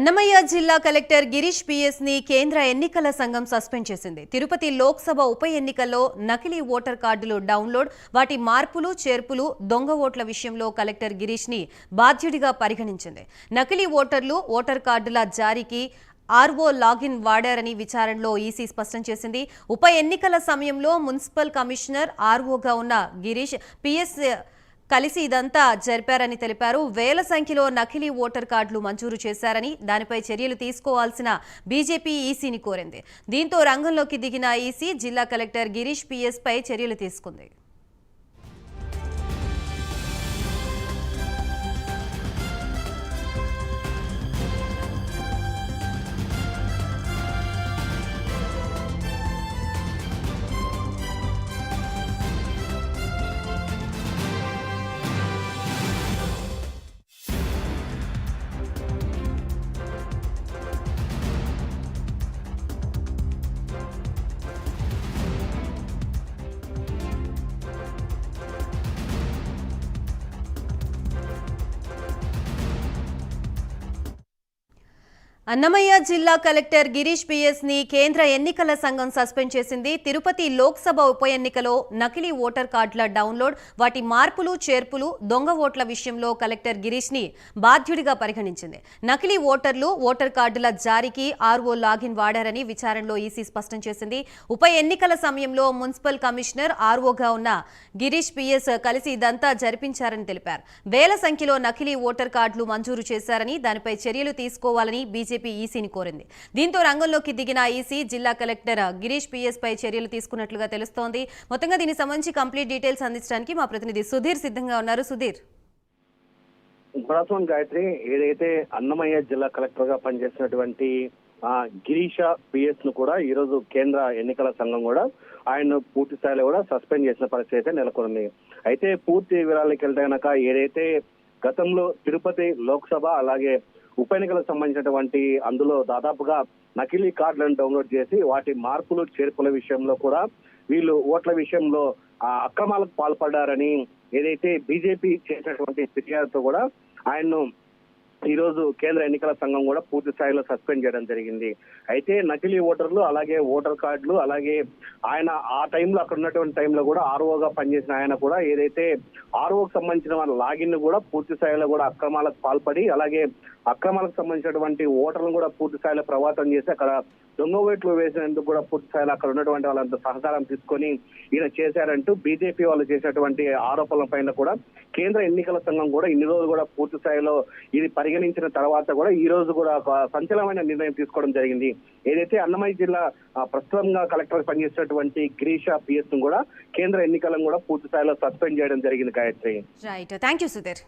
అన్నమయ్య జిల్లా కలెక్టర్ గిరీష్ పిఎస్ని కేంద్ర ఎన్నికల సంఘం సస్పెండ్ చేసింది. తిరుపతి లోక్సభ ఉప ఎన్నికల్లో నకిలీ ఓటర్ కార్డులు డౌన్లోడ్ వాటి మార్పులు చేర్పులు దొంగ ఓట్ల విషయంలో కలెక్టర్ గిరీష్ని బాధ్యుడిగా పరిగణించింది. నకిలీ ఓటర్లు ఓటర్ కార్డుల జారీకి ఆర్ఓ లాగిన్ వాడారని విచారణలో ఈసీ స్పష్టం చేసింది. ఉప ఎన్నికల సమయంలో మున్సిపల్ కమిషనర్ ఆర్ఓగా ఉన్న గిరీష్ పిఎస్ కలిసి ఇదంతా జరిపారని తెలిపారు. వేల సంఖ్యలో నకిలీ ఓటర్ కార్డులు మంజూరు చేశారని దానిపై చర్యలు తీసుకోవాల్సిన బీజేపీ ఈసీని కోరింది. దీంతో రంగంలోకి దిగిన ఈసీ జిల్లా కలెక్టర్ గిరీష్ పిఎస్ పై చర్యలు తీసుకుంది. అన్నమయ్య జిల్లా కలెక్టర్ గిరీష్ బిఎస్ని కేంద్ర ఎన్నికల సంఘం సస్పెండ్ చేసింది. తిరుపతి లోక్సభ ఉప ఎన్నికలో నకిలీ ఓటర్ కార్డుల డౌన్లోడ్ వాటి మార్పులు చేర్పులు దొంగ ఓట్ల విషయంలో కలెక్టర్ గిరీష్ని బాధ్యుడిగా పరిగణించింది. నకిలీ ఓటర్లు ఓటర్ కార్డుల జారీకి ఆర్ఓ లాగిన్ వాడారని విచారణలో ఈసీ స్పష్టం చేసింది. ఉప ఎన్నికల సమయంలో మున్సిపల్ కమిషనర్ ఆర్ఓగా ఉన్న గిరీష్ బిఎస్ కలిసి ఇదంతా జరిపించారని తెలిపారు. వేల సంఖ్యలో నకిలీ ఓటర్ కార్డులు మంజూరు చేశారని దానిపై చర్యలు తీసుకోవాలని బీజేపీ ఈసీని కోరింది. దీంతో రంగంలోకి దిగిన ఈసీ జిల్లా కలెక్టర్ గిరీష్ పిఎస్ పై చర్యలు తీసుకున్నట్లుగా తెలుస్తోంది. మొత్తంగా దీనికి సంబంధించి కంప్లీట్ డీటెయిల్స్ అందించడానికి మా ప్రతినిధి సుధీర్ సిద్ధంగా ఉన్నారు. సుధీర్. గుడ్ గాయత్రి ఏదైతే అన్నమయ్య జిల్లా కలెక్టర్గా పనిచేసినటువంటి గిరీష పిఎస్ను కూడా ఈ రోజు కేంద్ర ఎన్నికల సంఘం కూడా ఆయన పూర్తి స్థాయిలో కూడా సస్పెండ్ చేసిన పరిస్థితి అయితే నెలకొంది. అయితే పూర్తి వివరాలకి వెళ్తే కనుక ఏదైతే గతంలో తిరుపతి లోక్సభ అలాగే ఉప ఎన్నికలకు సంబంధించినటువంటి అందులో దాదాపుగా నకిలీ కార్డులను డౌన్లోడ్ చేసి వాటి మార్పులు చేర్పుల విషయంలో కూడా వీళ్ళు ఓట్ల విషయంలో ఆ అక్రమాలకు పాల్పడ్డారని ఏదైతే బీజేపీ చేసినటువంటి ఫిర్యాదుతో కూడా ఆయన్ను ఈ రోజు కేంద్ర ఎన్నికల సంఘం కూడా పూర్తి స్థాయిలో సస్పెండ్ చేయడం జరిగింది. అయితే నకిలీ ఓటర్లు అలాగే ఓటర్ కార్డులు అలాగే ఆయన ఆ టైంలో అక్కడ ఉన్నటువంటి టైంలో కూడా ఆర్ఓగా పనిచేసిన ఆయన కూడా ఏదైతే ఆర్ఓకి సంబంధించిన వాళ్ళ లాగిన్ కూడా పూర్తి స్థాయిలో కూడా అక్రమాలకు పాల్పడి అలాగే అక్రమాలకు సంబంధించినటువంటి ఓటర్లను కూడా పూర్తి స్థాయిలో ప్రభావితం చేసి అక్కడ దొంగ ఓట్లు వేసినందుకు కూడా పూర్తి స్థాయిలో అక్కడ ఉన్నటువంటి వాళ్ళంతా సహకారం తీసుకొని ఈయన చేశారంటూ బీజేపీ వాళ్ళు చేసినటువంటి ఆరోపణల పైన కూడా కేంద్ర ఎన్నికల సంఘం కూడా ఇన్ని రోజులు కూడా పూర్తి స్థాయిలో ఇది పరిగణించిన తర్వాత కూడా ఈ రోజు కూడా ఒక సంచలనమైన నిర్ణయం తీసుకోవడం జరిగింది. ఏదైతే అన్నమయ్య జిల్లా ప్రస్తుతంగా కలెక్టర్ పనిచేసినటువంటి గిరీష పిఎస్ను కూడా కేంద్ర ఎన్నికలను కూడా పూర్తి స్థాయిలో సస్పెండ్ చేయడం జరిగింది Gayatri. Right thank you Sudheer